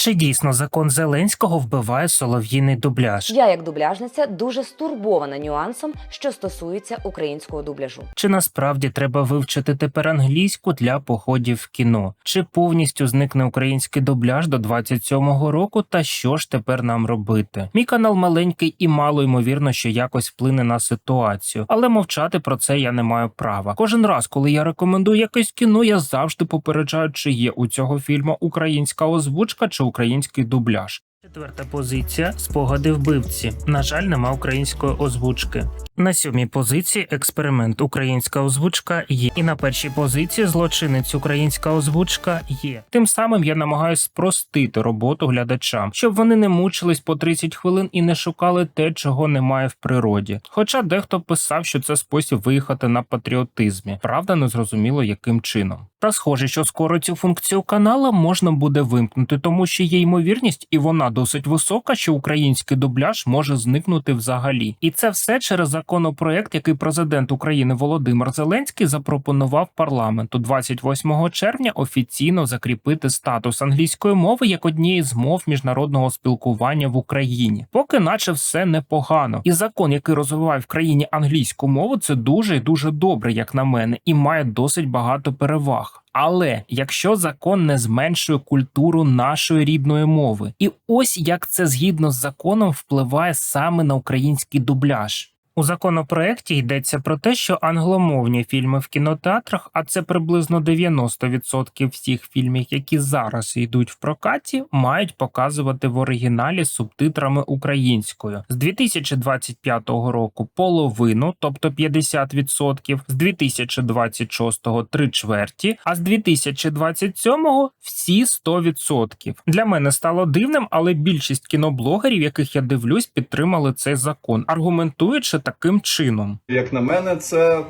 Чи дійсно закон Зеленського вбиває солов'їний дубляж? Я, як дубляжниця, дуже стурбована нюансом, що стосується українського дубляжу. Чи насправді треба вивчити тепер англійську для походів в кіно? Чи повністю зникне український дубляж до 27-го року? Та що ж тепер нам робити? Мій канал маленький і мало ймовірно, що якось вплине на ситуацію, але мовчати про це я не маю права. Кожен раз, коли я рекомендую якесь кіно, я завжди попереджаю, чи є у цього фільму українська озвучка чи український дубляж. Четверта позиція спогади вбивці. На жаль, нема української озвучки. На сьомій позиції експеримент українська озвучка є. І на першій позиції злочинець українська озвучка є. Тим самим я намагаюся спростити роботу глядачам, щоб вони не мучились по 30 хвилин і не шукали те, чого немає в природі. Хоча дехто писав, що це спосіб виїхати на патріотизмі. Правда, не зрозуміло, яким чином. Та схоже, що скоро цю функцію канала можна буде вимкнути, тому що є ймовірність, і вона досить висока, що український дубляж може зникнути взагалі. І це все через законопроект, який президент України Володимир Зеленський запропонував парламенту 28 червня офіційно закріпити статус англійської мови як однієї з мов міжнародного спілкування в Україні. Поки наче все непогано, і закон, який розвиває в країні англійську мову, це дуже і дуже добре, як на мене, і має досить багато переваг. Але якщо закон не зменшує культуру нашої рідної мови, і ось як це згідно з законом впливає саме на український дубляж. У законопроекті йдеться про те, що англомовні фільми в кінотеатрах, а це приблизно 90% всіх фільмів, які зараз йдуть в прокаті, мають показувати в оригіналі з субтитрами українською з 2025 року половину, тобто 50%, з 2026 три чверті, а з 2027 всі 100%. Для мене стало дивним, але більшість кіноблогерів, яких я дивлюсь, підтримали цей закон, аргументуючи таким чином. Як на мене, це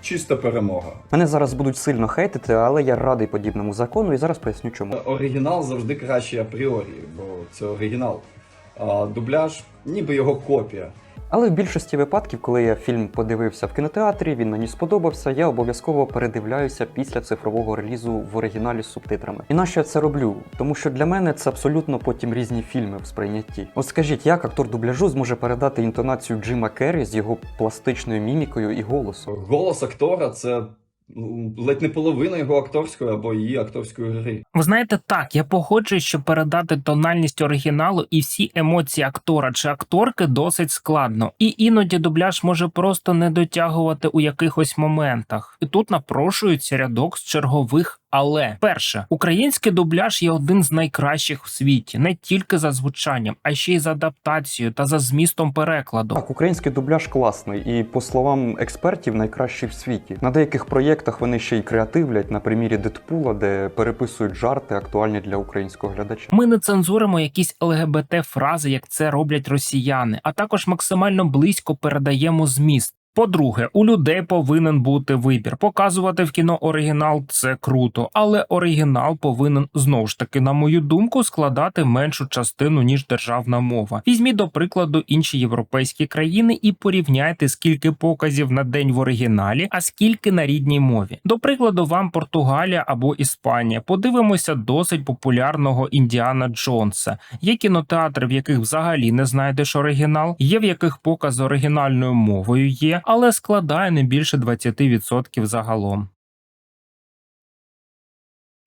чиста перемога. Мене зараз будуть сильно хейтити, але я радий подібному закону і зараз поясню чому. Оригінал завжди кращий апріорі, бо це оригінал. А дубляж ніби його копія. Але в більшості випадків, коли я фільм подивився в кінотеатрі, він мені сподобався, я обов'язково передивляюся після цифрового релізу в оригіналі з субтитрами. І нащо я це роблю? Тому що для мене це абсолютно потім різні фільми в сприйнятті. От скажіть, як актор дубляжу зможе передати інтонацію Джима Керрі з його пластичною мімікою і голосом? Голос актора це ледь не половина його акторської або її акторської гри. Ви знаєте, так я погоджуюсь, що передати тональність оригіналу і всі емоції актора чи акторки досить складно, і іноді дубляж може просто не дотягувати у якихось моментах. І тут напрошується рядок з чергових. Але перше, український дубляж є один з найкращих в світі, не тільки за звучанням, а ще й за адаптацією та за змістом перекладу. Так, український дубляж класний, і по словам експертів, найкращий в світі. На деяких проєктах вони ще й креативлять на примірі Дедпула, де переписують жарти, актуальні для українського глядача. Ми не цензуримо якісь ЛГБТ фрази, як це роблять росіяни, а також максимально близько передаємо зміст. По-друге, у людей повинен бути вибір. Показувати в кіно оригінал це круто, але оригінал повинен знову ж таки, на мою думку, складати меншу частину ніж державна мова. Візьміть до прикладу інші європейські країни і порівняйте, скільки показів на день в оригіналі, а скільки на рідній мові. До прикладу, вам Португалія або Іспанія. Подивимося досить популярного Індіана Джонса. Є кінотеатри, в яких взагалі не знайдеш оригінал, є в яких показ оригінальною мовою є, але складає не більше 20% загалом.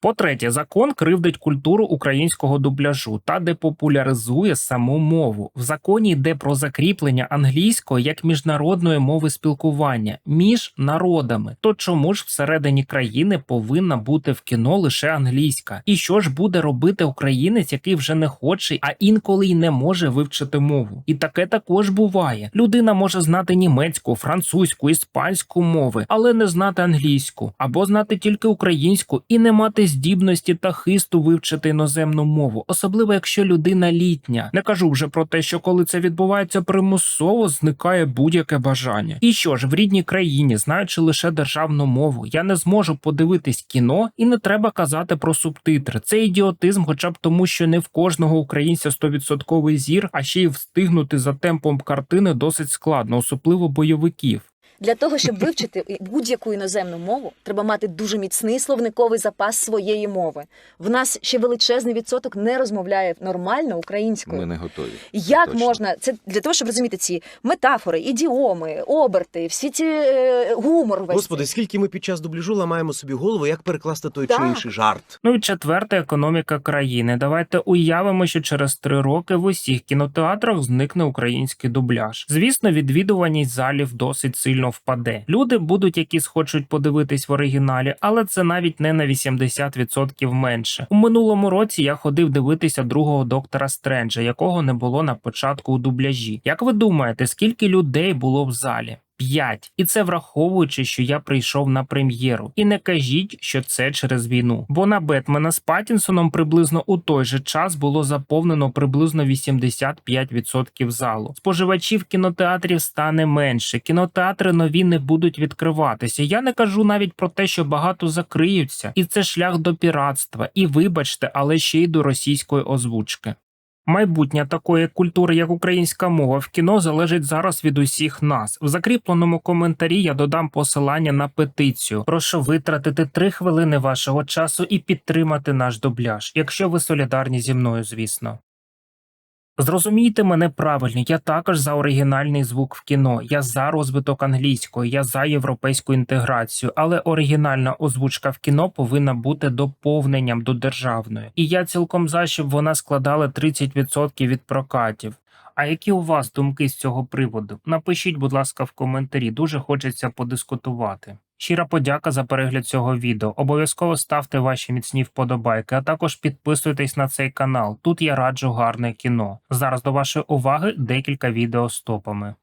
По-третє, закон кривдить культуру українського дубляжу та депопуляризує саму мову. В законі йде про закріплення англійської як міжнародної мови спілкування між народами. То чому ж всередині країни повинна бути в кіно лише англійська? І що ж буде робити українець, який вже не хоче, а інколи й не може вивчити мову? І таке також буває. Людина може знати німецьку, французьку, іспанську мови, але не знати англійську, або знати тільки українську і не мати здібності та хисту вивчити іноземну мову, особливо якщо людина літня. Не кажу вже про те, що коли це відбувається примусово, зникає будь-яке бажання. І що ж в рідній країні, знаючи лише державну мову, я не зможу подивитись кіно і не треба казати про субтитри. Це ідіотизм, хоча б тому, що не в кожного українця 100% зір, а ще й встигнути за темпом картини досить складно, особливо бойовиків. Для того, щоб вивчити будь-яку іноземну мову, треба мати дуже міцний словниковий запас своєї мови. В нас ще величезний відсоток не розмовляє нормально українською. Ми не готові. Як точно. можна це для того, щоб розуміти ці метафори, ідіоми, оберти, всі ці е, гумор весь Господи, цей. скільки ми під час дубляжу ламаємо собі голову, як перекласти той Так. чи інший жарт. Ну і четверте економіка країни. Давайте уявимо, що через три роки в усіх кінотеатрах зникне український дубляж. Звісно, відвідуваність залів досить сильно впаде. Люди будуть, які схочуть подивитись в оригіналі, але це навіть не на 80% менше. У минулому році я ходив дивитися другого доктора Стренджа, якого не було на початку у дубляжі. Як ви думаєте, скільки людей було в залі? П'ять, і це враховуючи, що я прийшов на прем'єру. І не кажіть, що це через війну. Бо на Бетмена з Паттінсоном приблизно у той же час було заповнено приблизно 85% залу. Споживачів кінотеатрів стане менше. Кінотеатри нові не будуть відкриватися. Я не кажу навіть про те, що багато закриються, і це шлях до піратства. І вибачте, але ще й до російської озвучки. Майбутнє такої культури, як українська мова в кіно, залежить зараз від усіх нас. В закріпленому коментарі я додам посилання на петицію. Прошу витратити три хвилини вашого часу і підтримати наш дубляж, якщо ви солідарні зі мною, звісно. Зрозумійте мене правильно, я також за оригінальний звук в кіно, я за розвиток англійської, я за європейську інтеграцію, але оригінальна озвучка в кіно повинна бути доповненням до державної. І я цілком за, щоб вона складала 30% від прокатів. А які у вас думки з цього приводу? Напишіть, будь ласка, в коментарі. Дуже хочеться подискутувати. Щира подяка за перегляд цього відео. Обов'язково ставте ваші міцні вподобайки, а також підписуйтесь на цей канал. Тут я раджу гарне кіно. Зараз до вашої уваги декілька відео з топами.